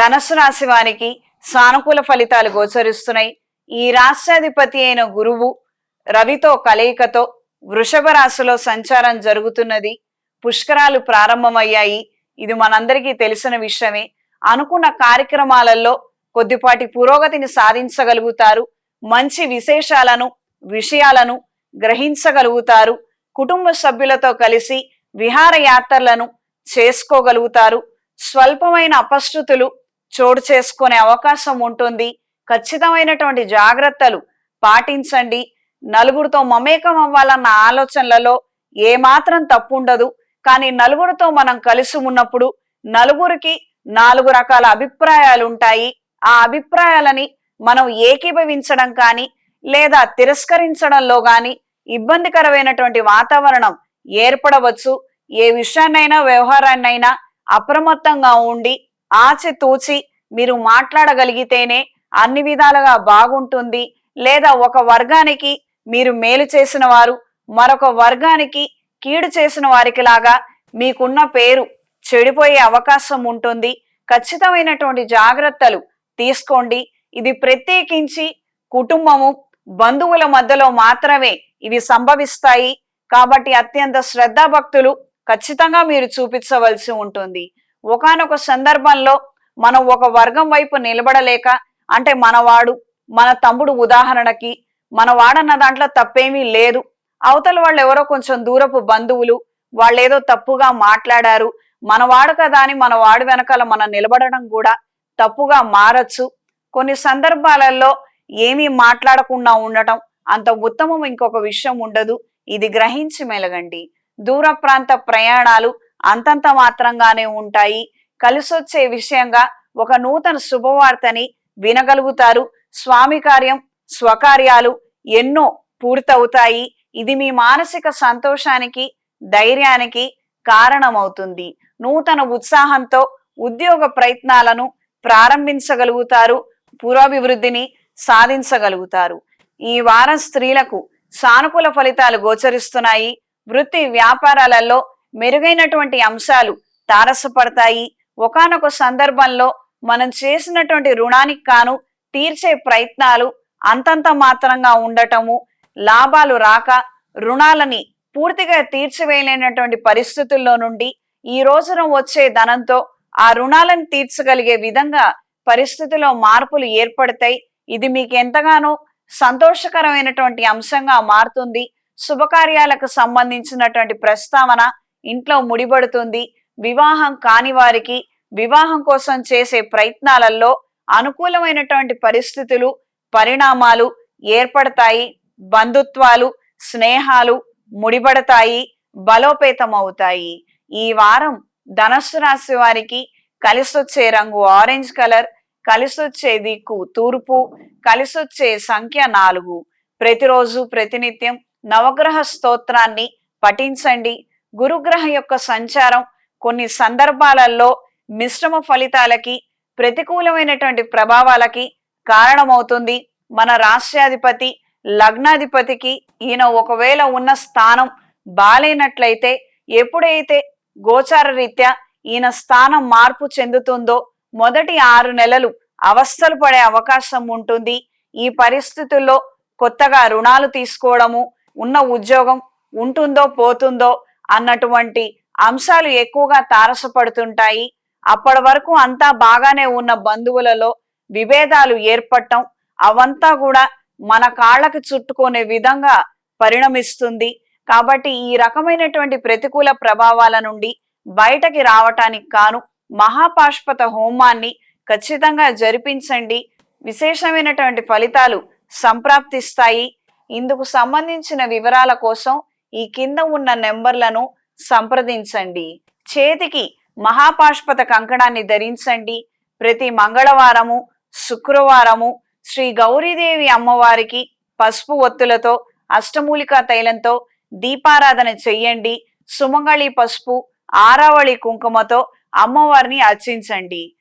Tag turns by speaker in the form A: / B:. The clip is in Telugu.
A: ధనస్సు రాశి వారికి సానుకూల ఫలితాలు గోచరిస్తున్నాయి. ఈ రాష్ట్రాధిపతి అయిన గురువు రవితో కలయికతో వృషభ రాశిలో సంచారం జరుగుతున్నది. పుష్కరాలు ప్రారంభమయ్యాయి. ఇది మనందరికీ తెలిసిన విషయమే. అనుకున్న కార్యక్రమాలలో కొద్దిపాటి పురోగతిని సాధించగలుగుతారు. మంచి విశేషాలను విషయాలను గ్రహించగలుగుతారు. కుటుంబ సభ్యులతో కలిసి విహారయాత్రలను చేసుకోగలుగుతారు. స్వల్పమైన అపశృతులు చోటు చేసుకునే అవకాశం ఉంటుంది. ఖచ్చితమైనటువంటి జాగ్రత్తలు పాటించండి. నలుగురితో మమేకం అవ్వాలన్న ఆలోచనలలో ఏమాత్రం తప్పు ఉండదు కానీ నలుగురితో మనం కలిసి ఉన్నప్పుడు నలుగురికి నాలుగు రకాల అభిప్రాయాలు ఉంటాయి. ఆ అభిప్రాయాలని మనం ఏకీభవించడం కానీ లేదా తిరస్కరించడంలో కానీ ఇబ్బందికరమైనటువంటి వాతావరణం ఏర్పడవచ్చు. ఏ విషయాన్నైనా వ్యవహారాన్నైనా అప్రమత్తంగా ఉండి ఆచితూచి మీరు మాట్లాడగలిగితేనే అన్ని విధాలుగా బాగుంటుంది. లేదా ఒక వర్గానికి మీరు మేలు చేసిన వారు మరొక వర్గానికి కీడు చేసిన వారికి లాగా మీకున్న పేరు చెడిపోయే అవకాశం ఉంటుంది. ఖచ్చితమైనటువంటి జాగ్రత్తలు తీసుకోండి. ఇది ప్రత్యేకించి కుటుంబము బంధువుల మధ్యలో మాత్రమే ఇవి సంభవిస్తాయి. కాబట్టి అత్యంత శ్రద్ధాభక్తులు ఖచ్చితంగా మీరు చూపించవలసి ఉంటుంది. ఒకానొక సందర్భంలో మనం ఒక వర్గం వైపు నిలబడలేక అంటే మనవాడు మన తమ్ముడు ఉదాహరణకి మన వాడన్న దాంట్లో తప్పేమీ లేదు. అవతల వాళ్ళు ఎవరో కొంచెం దూరపు బంధువులు వాళ్ళు ఏదో తప్పుగా మాట్లాడారు. మనవాడు కదా అని మన వాడు వెనకాల మనం నిలబడడం కూడా తప్పుగా మారచ్చు. కొన్ని సందర్భాలలో ఏమీ మాట్లాడకుండా ఉండటం అంత ఉత్తమం ఇంకొక విషయం ఉండదు. ఇది గ్రహించి మెలగండి. దూర ప్రాంత ప్రయాణాలు అంతంత మాత్రంగానే ఉంటాయి. కలిసొచ్చే విషయంగా ఒక నూతన శుభవార్తని వినగలుగుతారు. స్వామి కార్యం స్వకార్యాలు ఎన్నో పూర్తవుతాయి. ఇది మీ మానసిక సంతోషానికి ధైర్యానికి కారణమవుతుంది. నూతన ఉత్సాహంతో ఉద్యోగ ప్రయత్నాలను ప్రారంభించగలుగుతారు. పురోభివృద్ధిని సాధించగలుగుతారు. ఈ వారం స్త్రీలకు సానుకూల ఫలితాలు గోచరిస్తున్నాయి. వృత్తి వ్యాపారాలలో మెరుగైనటువంటి అంశాలు తారసపడతాయి. ఒకానొక సందర్భంలో మనం చేసినటువంటి రుణానికి కాను తీర్చే ప్రయత్నాలు అంతంత మాత్రంగా ఉండటము లాభాలు రాక రుణాలని పూర్తిగా తీర్చివేయలేనటువంటి పరిస్థితుల్లో నుండి ఈ రోజున వచ్చే ధనంతో ఆ రుణాలను తీర్చగలిగే విధంగా పరిస్థితిలో మార్పులు ఏర్పడతాయి. ఇది మీకు ఎంతగానో సంతోషకరమైనటువంటి అంశంగా మారుతుంది. శుభకార్యాలకు సంబంధించినటువంటి ప్రస్తావన ఇంట్లో ముడిపడుతుంది. వివాహం కాని వారికి వివాహం కోసం చేసే ప్రయత్నాలలో అనుకూలమైనటువంటి పరిస్థితులు పరిణామాలు ఏర్పడతాయి. బంధుత్వాలు స్నేహాలు ముడిపడతాయి. బలోపేతమవుతాయి. ఈ వారం ధనస్సు రాశి వారికి కలిసొచ్చే రంగు ఆరెంజ్ కలర్ కలిసొచ్చే దిక్కు తూర్పు కలిసొచ్చే సంఖ్య నాలుగు. ప్రతిరోజు ప్రతినిత్యం నవగ్రహ స్తోత్రాన్ని పఠించండి. గురుగ్రహ యొక్క సంచారం కొన్ని సందర్భాలలో మిశ్రమ ఫలితాలకి ప్రతికూలమైనటువంటి ప్రభావాలకి కారణమవుతుంది. మన రాష్ట్రాధిపతి లగ్నాధిపతికి ఈయన ఒకవేళ ఉన్న స్థానం బాలేనట్లయితే ఎప్పుడైతే గోచార రీత్యా ఈయన స్థానం మార్పు చెందుతుందో మొదటి ఆరు నెలలు అవస్థలు పడే అవకాశం ఉంటుంది. ఈ పరిస్థితుల్లో కొత్తగా రుణాలు తీసుకోవడము ఉన్న ఉద్యోగం ఉంటుందో పోతుందో అన్నటువంటి అంశాలు ఎక్కువగా తారసపడుతుంటాయి. అప్పటి వరకు అంతా బాగానే ఉన్న బంధువులలో విభేదాలు ఏర్పడటం అవంతా కూడా మన కాళ్ళకి చుట్టుకునే విధంగా పరిణమిస్తుంది. కాబట్టి ఈ రకమైనటువంటి ప్రతికూల ప్రభావాల నుండి బయటకి రావటానికి కాను మహాపాష్పత హోమాన్ని ఖచ్చితంగా జరిపించండి. విశేషమైనటువంటి ఫలితాలు సంప్రాప్తిస్తాయి. ఇందుకు సంబంధించిన వివరాల కోసం ఈ కింద ఉన్న నెంబర్లను సంప్రదించండి. చేతికి మహాపాష్పత కంకణాన్ని ధరించండి. ప్రతి మంగళవారము శుక్రవారము శ్రీ గౌరీదేవి అమ్మవారికి పసుపు ఒత్తులతో అష్టమూలికా తైలంతో దీపారాధన చెయ్యండి. సుమంగళి పసుపు ఆరావళి కుంకుమతో అమ్మవారిని అర్చించండి.